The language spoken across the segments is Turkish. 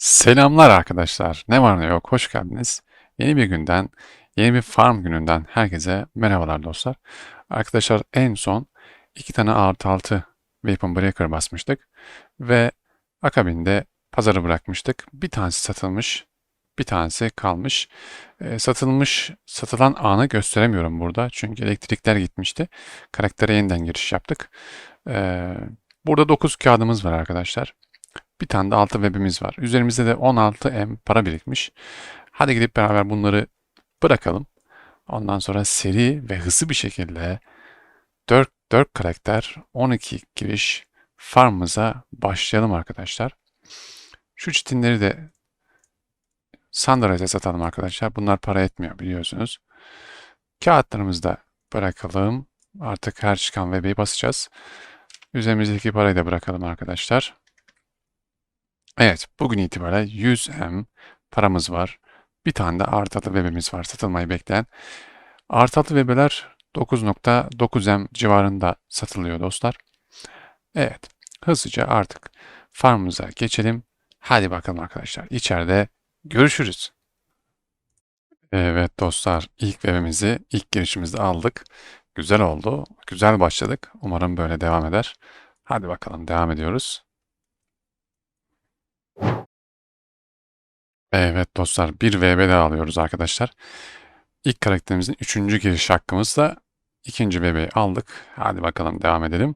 Selamlar arkadaşlar. Ne var ne yok. Hoş geldiniz. Yeni bir günden, yeni bir farm gününden herkese merhabalar dostlar. Arkadaşlar en son iki tane artı altı Weapon Breaker basmıştık. Ve akabinde pazarı bırakmıştık. Bir tanesi satılmış, bir tanesi kalmış. Ee, satılmış, satılan anı gösteremiyorum burada. Çünkü elektrikler gitmişti. Karaktere yeniden giriş yaptık. Ee, burada 9 kağıdımız var arkadaşlar. Bir tane de altı webimiz var. Üzerimizde de 16 M para birikmiş. Hadi gidip beraber bunları bırakalım. Ondan sonra seri ve hızlı bir şekilde 4, 4 karakter 12 giriş farmımıza başlayalım arkadaşlar. Şu çitinleri de Sandra'ya satalım arkadaşlar. Bunlar para etmiyor biliyorsunuz. Kağıtlarımızı da bırakalım. Artık her çıkan web'i basacağız. Üzerimizdeki parayı da bırakalım arkadaşlar. Evet, bugün itibariyle 100M paramız var. Bir tane de artı bebemiz var satılmayı bekleyen. Artı bebeler 9.9M civarında satılıyor dostlar. Evet, hızlıca artık farmımıza geçelim. Hadi bakalım arkadaşlar. İçeride görüşürüz. Evet dostlar, ilk webimizi ilk girişimizde aldık. Güzel oldu. Güzel başladık. Umarım böyle devam eder. Hadi bakalım devam ediyoruz. Evet dostlar bir VB daha alıyoruz arkadaşlar. İlk karakterimizin üçüncü giriş hakkımızla ikinci VB'yi aldık. Hadi bakalım devam edelim.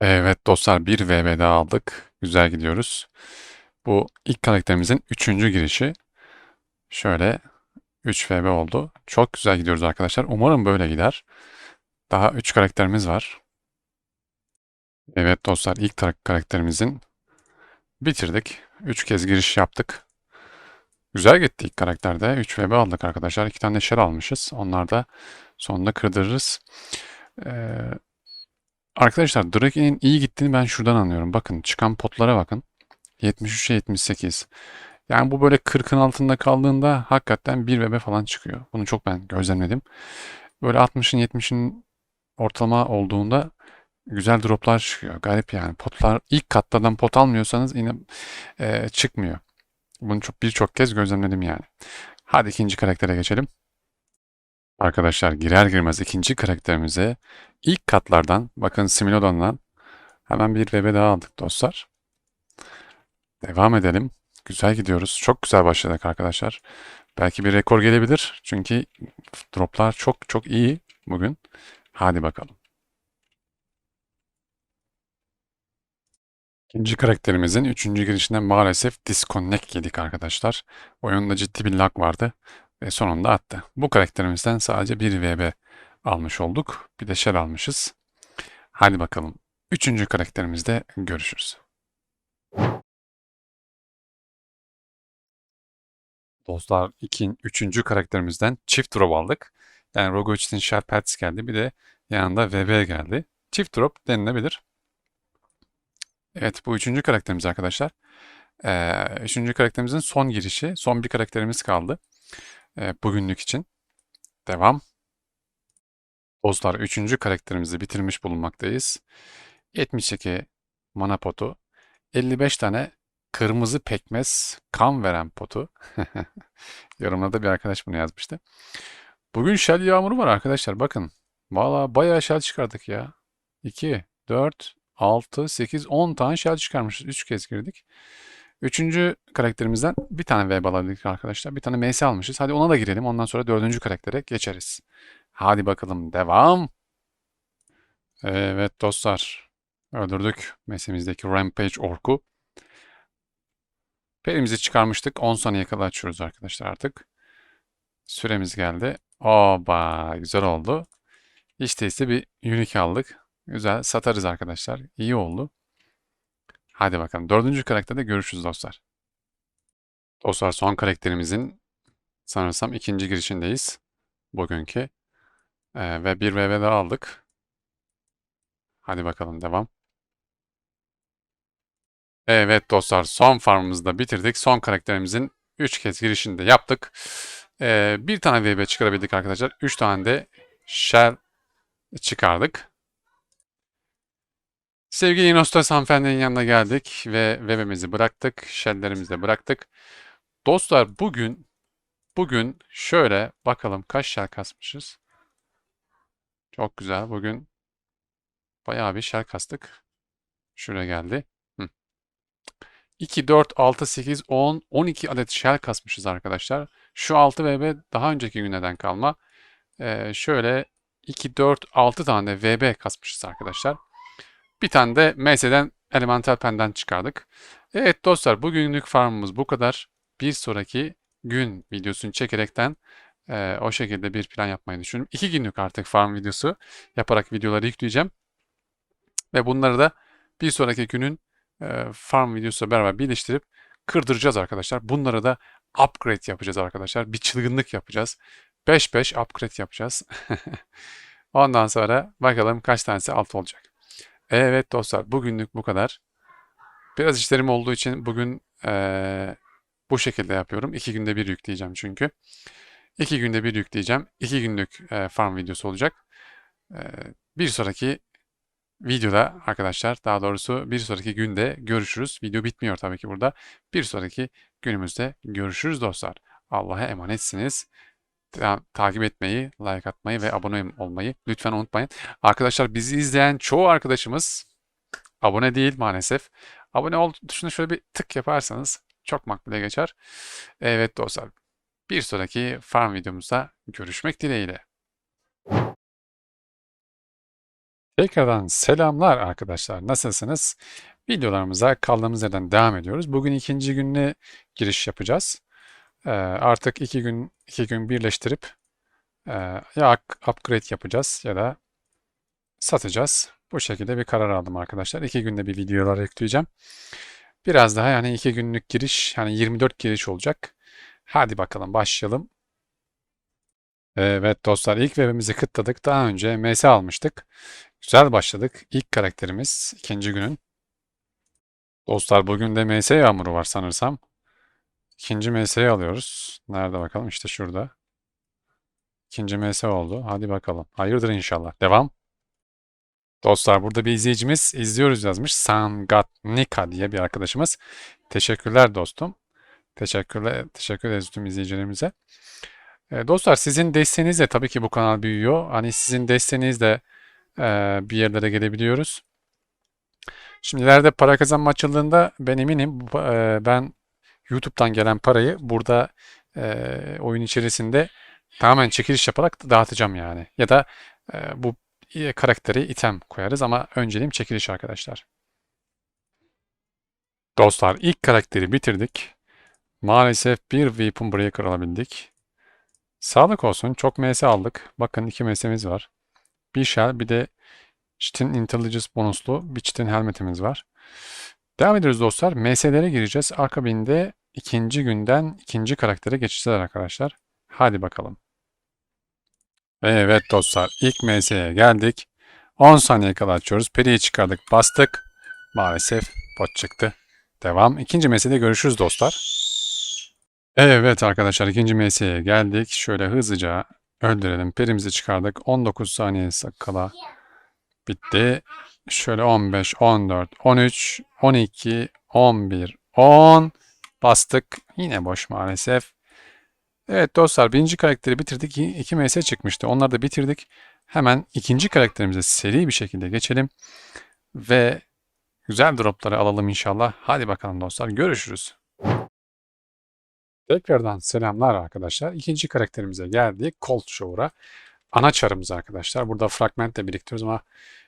Evet dostlar bir VB daha aldık. Güzel gidiyoruz. Bu ilk karakterimizin üçüncü girişi. Şöyle 3 VB oldu. Çok güzel gidiyoruz arkadaşlar. Umarım böyle gider. Daha 3 karakterimiz var. Evet dostlar ilk karakterimizin bitirdik. 3 kez giriş yaptık. Güzel gitti ilk karakterde. 3 VB aldık arkadaşlar. 2 tane şer almışız. Onlar da sonunda kırdırırız. Ee, arkadaşlar Drake'in iyi gittiğini ben şuradan anlıyorum. Bakın çıkan potlara bakın. 73'e 78. Yani bu böyle 40'ın altında kaldığında hakikaten 1 VB falan çıkıyor. Bunu çok ben gözlemledim. Böyle 60'ın 70'in ortalama olduğunda güzel droplar çıkıyor. Garip yani. Potlar ilk katlardan pot almıyorsanız yine e, çıkmıyor. Bunu çok birçok kez gözlemledim yani. Hadi ikinci karaktere geçelim. Arkadaşlar girer girmez ikinci karakterimize ilk katlardan bakın Similodon'dan hemen bir VB daha aldık dostlar. Devam edelim. Güzel gidiyoruz. Çok güzel başladık arkadaşlar. Belki bir rekor gelebilir. Çünkü droplar çok çok iyi bugün. Hadi bakalım. İkinci karakterimizin üçüncü girişinde maalesef disconnect yedik arkadaşlar. Oyunda ciddi bir lag vardı ve sonunda attı. Bu karakterimizden sadece bir VB almış olduk. Bir de shell almışız. Hadi bakalım. Üçüncü karakterimizde görüşürüz. Dostlar iki, üçüncü karakterimizden çift drop aldık. Yani Rogovic'in Shell Pets geldi. Bir de yanında VB geldi. Çift drop denilebilir. Evet bu üçüncü karakterimiz arkadaşlar. Ee, üçüncü karakterimizin son girişi. Son bir karakterimiz kaldı. Ee, bugünlük için. Devam. Dostlar üçüncü karakterimizi bitirmiş bulunmaktayız. 72 mana potu. 55 tane kırmızı pekmez kan veren potu. Yorumlarda bir arkadaş bunu yazmıştı. Bugün şel yağmuru var arkadaşlar bakın. Valla bayağı şel çıkardık ya. 2, 4, 6, 8, 10 tane shell çıkarmışız. 3 kez girdik. Üçüncü karakterimizden bir tane web alabildik arkadaşlar. Bir tane MS almışız. Hadi ona da girelim. Ondan sonra dördüncü karaktere geçeriz. Hadi bakalım devam. Evet dostlar. Öldürdük mesimizdeki Rampage Ork'u. Perimizi çıkarmıştık. 10 saniye kala açıyoruz arkadaşlar artık. Süremiz geldi. Oba güzel oldu. Hiç değilse bir unique aldık. Güzel satarız arkadaşlar. İyi oldu. Hadi bakalım. Dördüncü karakterde görüşürüz dostlar. Dostlar son karakterimizin sanırsam ikinci girişindeyiz. Bugünkü. Ee, ve bir VV daha aldık. Hadi bakalım devam. Evet dostlar son farmımızı da bitirdik. Son karakterimizin 3 kez girişini de yaptık. Ee, bir tane VB çıkarabildik arkadaşlar. 3 tane de Shell çıkardık. Sevgili Inostas hanımefendinin yanına geldik ve webimizi bıraktık, shelllerimizi bıraktık. Dostlar bugün bugün şöyle bakalım kaç shell kasmışız. Çok güzel. Bugün bayağı bir shell kastık. Şuraya geldi. Hı. 2, 4, 6, 8, 10, 12 adet shell kasmışız arkadaşlar. Şu 6 VB daha önceki günlerden kalma. Ee, şöyle 2, 4, 6 tane VB kasmışız arkadaşlar. Bir tane de MS'den Elemental Pen'den çıkardık. Evet dostlar bugünlük farmımız bu kadar. Bir sonraki gün videosunu çekerekten e, o şekilde bir plan yapmayı düşünüyorum. İki günlük artık farm videosu yaparak videoları yükleyeceğim. Ve bunları da bir sonraki günün e, farm videosuyla beraber birleştirip kırdıracağız arkadaşlar. Bunları da upgrade yapacağız arkadaşlar. Bir çılgınlık yapacağız. 5-5 upgrade yapacağız. Ondan sonra bakalım kaç tanesi alt olacak. Evet dostlar bugünlük bu kadar. Biraz işlerim olduğu için bugün eee, bu şekilde yapıyorum. İki günde bir yükleyeceğim çünkü. İki günde bir yükleyeceğim. İki günlük eee, farm videosu olacak. Eee, bir sonraki videoda arkadaşlar daha doğrusu bir sonraki günde görüşürüz. Video bitmiyor tabii ki burada. Bir sonraki günümüzde görüşürüz dostlar. Allah'a emanetsiniz. Ta- takip etmeyi, like atmayı ve abone olmayı lütfen unutmayın. Arkadaşlar bizi izleyen çoğu arkadaşımız abone değil maalesef. Abone ol tuşuna şöyle bir tık yaparsanız çok makbule geçer. Evet dostlar, bir sonraki farm videomuzda görüşmek dileğiyle. Tekrardan selamlar arkadaşlar. Nasılsınız? Videolarımıza kaldığımız yerden devam ediyoruz. Bugün ikinci gününe giriş yapacağız. Ee, artık iki gün iki gün birleştirip e, ya up- upgrade yapacağız ya da satacağız. Bu şekilde bir karar aldım arkadaşlar. İki günde bir videolar yükleyeceğim. Biraz daha yani iki günlük giriş yani 24 giriş olacak. Hadi bakalım başlayalım. Evet dostlar ilk webimizi kıtladık. Daha önce MS almıştık. Güzel başladık. İlk karakterimiz ikinci günün. Dostlar bugün de MS yağmuru var sanırsam. İkinci MS'yi alıyoruz. Nerede bakalım? İşte şurada. İkinci MS oldu. Hadi bakalım. Hayırdır inşallah. Devam. Dostlar burada bir izleyicimiz izliyoruz yazmış. Sangatnika diye bir arkadaşımız. Teşekkürler dostum. Teşekkürler, teşekkür ederiz tüm izleyicilerimize. E, dostlar sizin desteğinizle tabii ki bu kanal büyüyor. Hani sizin desteğinizle e, bir yerlere gelebiliyoruz. Şimdi ileride para kazanma açıldığında ben eminim e, ben YouTube'dan gelen parayı burada e, oyun içerisinde tamamen çekiliş yaparak dağıtacağım yani. Ya da e, bu karakteri item koyarız ama önceliğim çekiliş arkadaşlar. Dostlar ilk karakteri bitirdik. Maalesef bir Weapon Breaker alabildik. Sağlık olsun çok MS aldık. Bakın iki MS'miz var. Bir shell bir de Cheat'in Intelligence bonuslu bir Cheat'in helmetimiz var. Devam ediyoruz dostlar. MS'lere gireceğiz. Akabinde ikinci günden ikinci karaktere geçeceğiz arkadaşlar. Hadi bakalım. Evet dostlar ilk MS'ye geldik. 10 saniye kala açıyoruz. Peri'yi çıkardık bastık. Maalesef bot çıktı. Devam. İkinci MS'de görüşürüz dostlar. Evet arkadaşlar ikinci MS'ye geldik. Şöyle hızlıca öldürelim. Perimizi çıkardık. 19 saniye kala bitti. Şöyle 15, 14, 13, 12, 11, 10 bastık. Yine boş maalesef. Evet dostlar birinci karakteri bitirdik. 2 MS çıkmıştı. Onları da bitirdik. Hemen ikinci karakterimize seri bir şekilde geçelim. Ve güzel dropları alalım inşallah. Hadi bakalım dostlar görüşürüz. Tekrardan selamlar arkadaşlar. İkinci karakterimize geldik. Cold Shower'a. Ana çarımız arkadaşlar. Burada fragment de biriktiriyoruz ama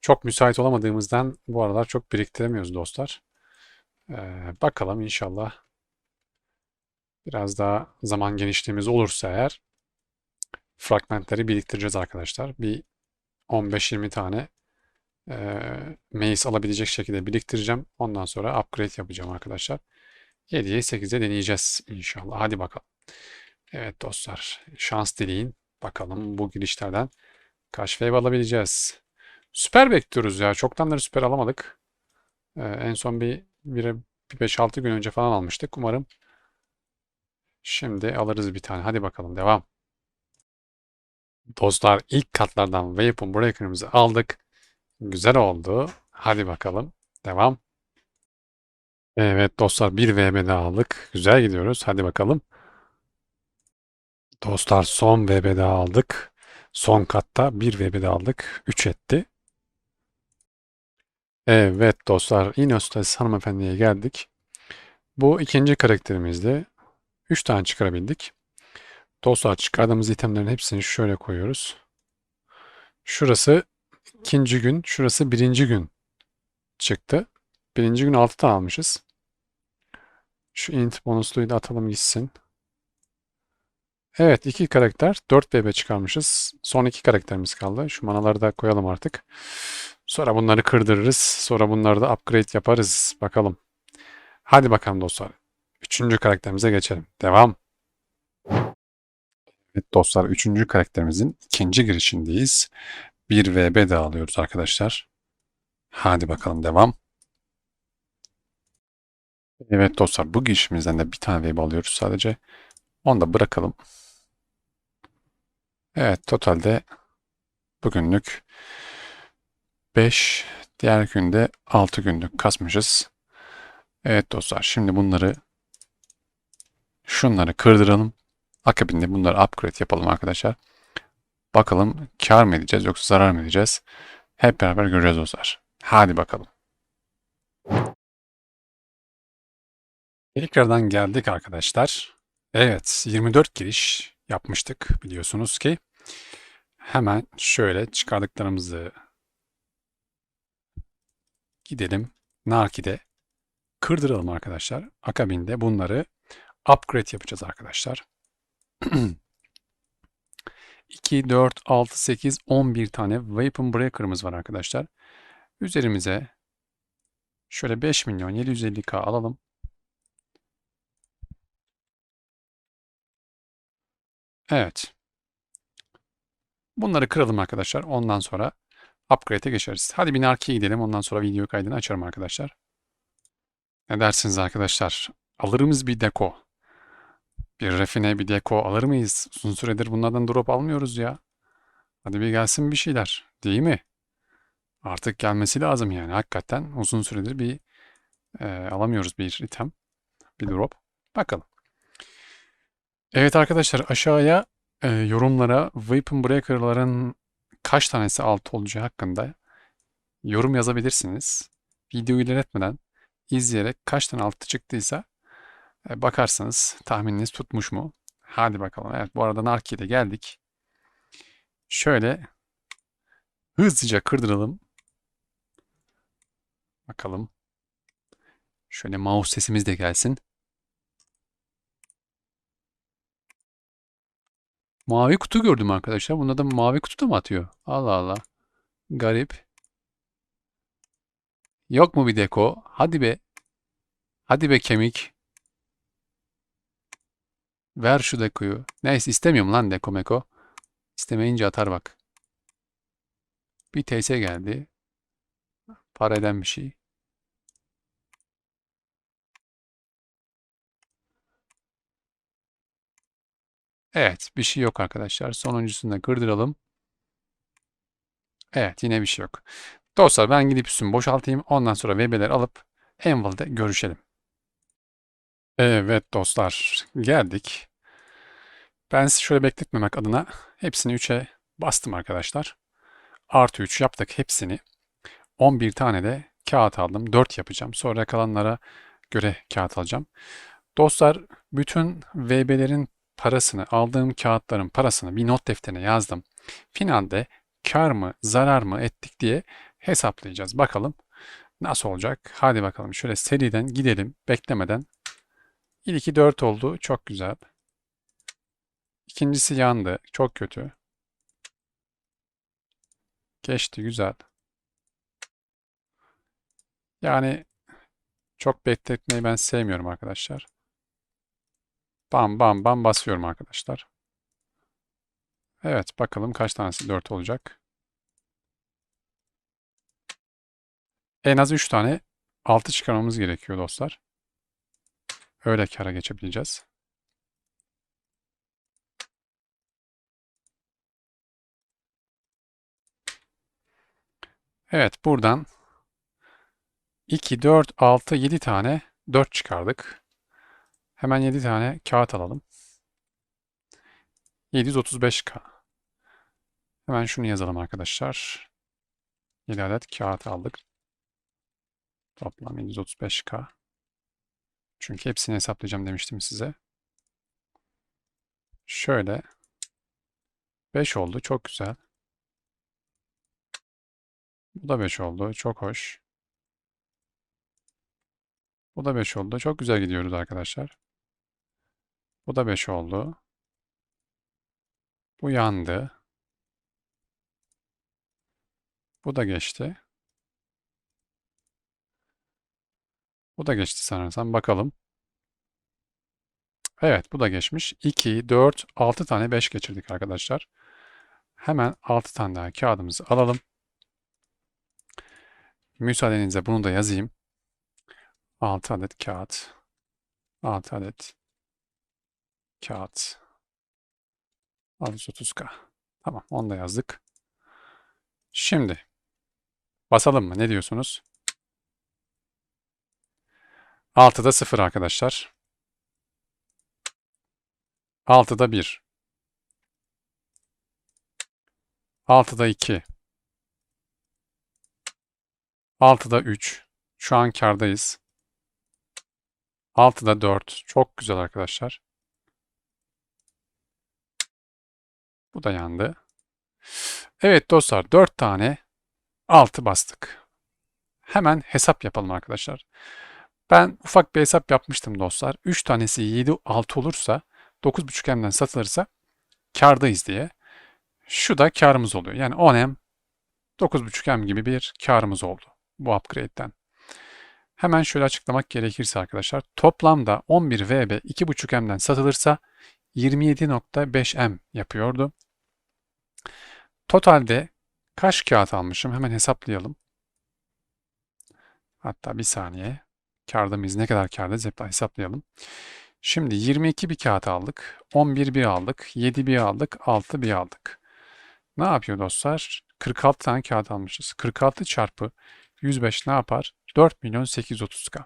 çok müsait olamadığımızdan bu aralar çok biriktiremiyoruz dostlar. Ee, bakalım inşallah biraz daha zaman genişliğimiz olursa eğer fragmentleri biriktireceğiz arkadaşlar. Bir 15-20 tane e, maze alabilecek şekilde biriktireceğim. Ondan sonra upgrade yapacağım arkadaşlar. 7'ye 8'e deneyeceğiz inşallah. Hadi bakalım. Evet dostlar şans dileyin. Bakalım bu girişlerden kaç wave alabileceğiz. Süper bekliyoruz ya. Çoktandır süper alamadık. Ee, en son bir, bir, bir 5-6 gün önce falan almıştık. Umarım şimdi alırız bir tane. Hadi bakalım devam. Dostlar ilk katlardan Weapon Breaker'ımızı aldık. Güzel oldu. Hadi bakalım. Devam. Evet dostlar bir VB daha aldık. Güzel gidiyoruz. Hadi bakalım. Dostlar son VB aldık. Son katta bir VB aldık. 3 etti. Evet dostlar Inostas hanımefendiye geldik. Bu ikinci karakterimizde 3 tane çıkarabildik. Dostlar çıkardığımız itemlerin hepsini şöyle koyuyoruz. Şurası ikinci gün, şurası birinci gün çıktı. Birinci gün 6 tane almışız. Şu int bonusluyu da atalım gitsin. Evet iki karakter 4 BB çıkarmışız. Son iki karakterimiz kaldı. Şu manaları da koyalım artık. Sonra bunları kırdırırız. Sonra bunları da upgrade yaparız. Bakalım. Hadi bakalım dostlar. Üçüncü karakterimize geçelim. Devam. Evet dostlar üçüncü karakterimizin ikinci girişindeyiz. Bir VB de alıyoruz arkadaşlar. Hadi bakalım devam. Evet dostlar bu girişimizden de bir tane VB alıyoruz sadece. Onu da bırakalım. Evet totalde bugünlük 5 diğer günde 6 günlük kasmışız. Evet dostlar şimdi bunları şunları kırdıralım. Akabinde bunları upgrade yapalım arkadaşlar. Bakalım kar mı edeceğiz yoksa zarar mı edeceğiz? Hep beraber göreceğiz dostlar. Hadi bakalım. Tekrardan geldik arkadaşlar. Evet 24 giriş yapmıştık biliyorsunuz ki. Hemen şöyle çıkardıklarımızı gidelim Narki'de kırdıralım arkadaşlar. Akabinde bunları upgrade yapacağız arkadaşlar. 2, 4, 6, 8, 11 tane Weapon Breaker'ımız var arkadaşlar. Üzerimize şöyle 5 milyon 750k alalım. Evet. Bunları kıralım arkadaşlar. Ondan sonra upgrade'e geçeriz. Hadi bir Narki'ye gidelim. Ondan sonra video kaydını açarım arkadaşlar. Ne dersiniz arkadaşlar? Alırımız bir deko. Bir refine bir deko alır mıyız? Uzun süredir bunlardan drop almıyoruz ya. Hadi bir gelsin bir şeyler. Değil mi? Artık gelmesi lazım yani. Hakikaten uzun süredir bir e, alamıyoruz bir item. Bir drop. Bakalım. Evet arkadaşlar aşağıya e, yorumlara Weapon Breaker'ların kaç tanesi alt olacağı hakkında yorum yazabilirsiniz. Videoyu ilerletmeden izleyerek kaç tane altı çıktıysa e, bakarsanız tahmininiz tutmuş mu? Hadi bakalım. Evet bu arada Narki'ye geldik. Şöyle hızlıca kırdıralım. Bakalım. Şöyle mouse sesimiz de gelsin. Mavi kutu gördüm arkadaşlar. Bunda da mavi kutu da mı atıyor? Allah Allah. Garip. Yok mu bir deko? Hadi be. Hadi be kemik. Ver şu dekoyu. Neyse istemiyorum lan deko meko. İstemeyince atar bak. Bir TS geldi. Para eden bir şey. Evet bir şey yok arkadaşlar. Sonuncusunu da kırdıralım. Evet yine bir şey yok. Dostlar ben gidip üstümü boşaltayım. Ondan sonra VB'ler alıp Enval'de görüşelim. Evet dostlar geldik. Ben sizi şöyle bekletmemek adına hepsini 3'e bastım arkadaşlar. Artı 3 yaptık hepsini. 11 tane de kağıt aldım. 4 yapacağım. Sonra kalanlara göre kağıt alacağım. Dostlar bütün VB'lerin parasını, aldığım kağıtların parasını bir not defterine yazdım. Finalde kar mı, zarar mı ettik diye hesaplayacağız. Bakalım nasıl olacak? Hadi bakalım şöyle seriden gidelim beklemeden. İlki 4 oldu. Çok güzel. İkincisi yandı. Çok kötü. Geçti. Güzel. Yani çok bekletmeyi ben sevmiyorum arkadaşlar. Bam bam bam basıyorum arkadaşlar. Evet bakalım kaç tanesi 4 olacak. En az 3 tane 6 çıkarmamız gerekiyor dostlar. Öyle kara geçebileceğiz. Evet buradan 2, 4, 6, 7 tane 4 çıkardık. Hemen 7 tane kağıt alalım. 735K. Hemen şunu yazalım arkadaşlar. 7 adet kağıt aldık. Toplam 735K. Çünkü hepsini hesaplayacağım demiştim size. Şöyle 5 oldu. Çok güzel. Bu da 5 oldu. Çok hoş. Bu da 5 oldu. Çok güzel gidiyoruz arkadaşlar. Bu da 5 oldu. Bu yandı. Bu da geçti. Bu da geçti sanırsam. Bakalım. Evet bu da geçmiş. 2, 4, 6 tane 5 geçirdik arkadaşlar. Hemen 6 tane daha kağıdımızı alalım. Müsaadenizle bunu da yazayım. 6 adet kağıt. 6 adet kağıt. 630K. Tamam onu da yazdık. Şimdi basalım mı? Ne diyorsunuz? 6'da 0 arkadaşlar. 6'da 1. 6'da 2. 6'da 3. Şu an kardayız. 6'da 4. Çok güzel arkadaşlar. Bu da yandı. Evet dostlar 4 tane 6 bastık. Hemen hesap yapalım arkadaşlar. Ben ufak bir hesap yapmıştım dostlar. 3 tanesi 7 6 olursa 9.5M'den satılırsa kardayız diye. Şu da karımız oluyor. Yani 10M 9.5M gibi bir karımız oldu bu upgrade'den. Hemen şöyle açıklamak gerekirse arkadaşlar toplamda 11 VB 2.5M'den satılırsa 27.5M yapıyordu. Totalde kaç kağıt almışım? Hemen hesaplayalım. Hatta bir saniye. Kardımız ne kadar kardayız hesaplayalım. Şimdi 22 bir kağıt aldık. 11 bir aldık. 7 bir aldık. 6 bir aldık. Ne yapıyor dostlar? 46 tane kağıt almışız. 46 çarpı 105 ne yapar? 4 milyon 830k.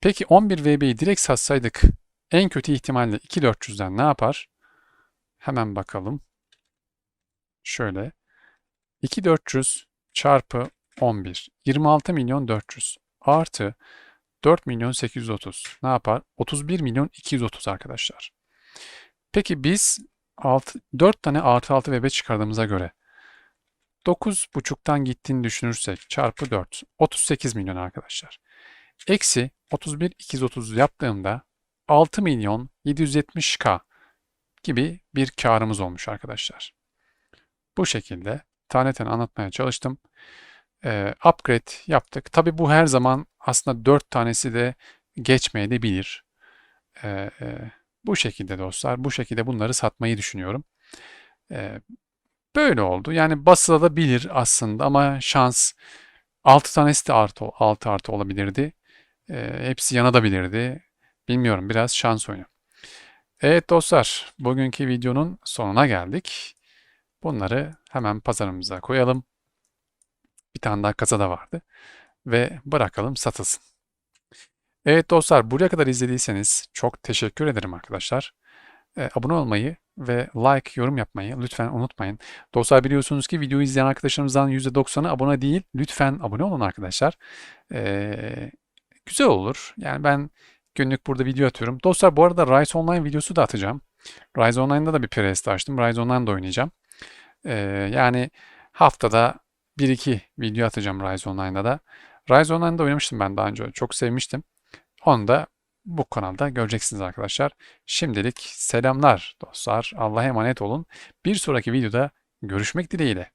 Peki 11 VB'yi direkt satsaydık en kötü ihtimalle 2400'den ne yapar? Hemen bakalım. Şöyle 2400 çarpı 11 26 milyon 400 artı 4 milyon 830 ne yapar? 31 milyon 230 arkadaşlar. Peki biz 6, 4 tane artı 6 ve 5 çıkardığımıza göre 9.5'tan gittiğini düşünürsek çarpı 4 38 milyon arkadaşlar. Eksi 31 230 yaptığımda 6 milyon 770k gibi bir karımız olmuş arkadaşlar. Bu şekilde tane tane anlatmaya çalıştım. Ee, upgrade yaptık. Tabi bu her zaman aslında 4 tanesi de geçmeyebilir. Ee, e, bu şekilde dostlar. Bu şekilde bunları satmayı düşünüyorum. Ee, böyle oldu. Yani basılabilir aslında ama şans 6 tanesi de artı, 6 artı olabilirdi. Ee, hepsi yanabilirdi. Bilmiyorum biraz şans oyunu. Evet dostlar bugünkü videonun sonuna geldik. Bunları hemen pazarımıza koyalım. Bir tane daha kasada vardı. Ve bırakalım satılsın. Evet dostlar buraya kadar izlediyseniz çok teşekkür ederim arkadaşlar. Ee, abone olmayı ve like, yorum yapmayı lütfen unutmayın. Dostlar biliyorsunuz ki videoyu izleyen arkadaşlarımızdan %90'ı abone değil. Lütfen abone olun arkadaşlar. Ee, güzel olur. Yani ben günlük burada video atıyorum. Dostlar bu arada Rise Online videosu da atacağım. Rise Online'da da bir prest açtım. Rise Online'da oynayacağım. Ee, yani haftada 1-2 video atacağım Rise Online'da da. Rise Online'da oynamıştım ben daha önce. Çok sevmiştim. Onu da bu kanalda göreceksiniz arkadaşlar. Şimdilik selamlar dostlar. Allah'a emanet olun. Bir sonraki videoda görüşmek dileğiyle.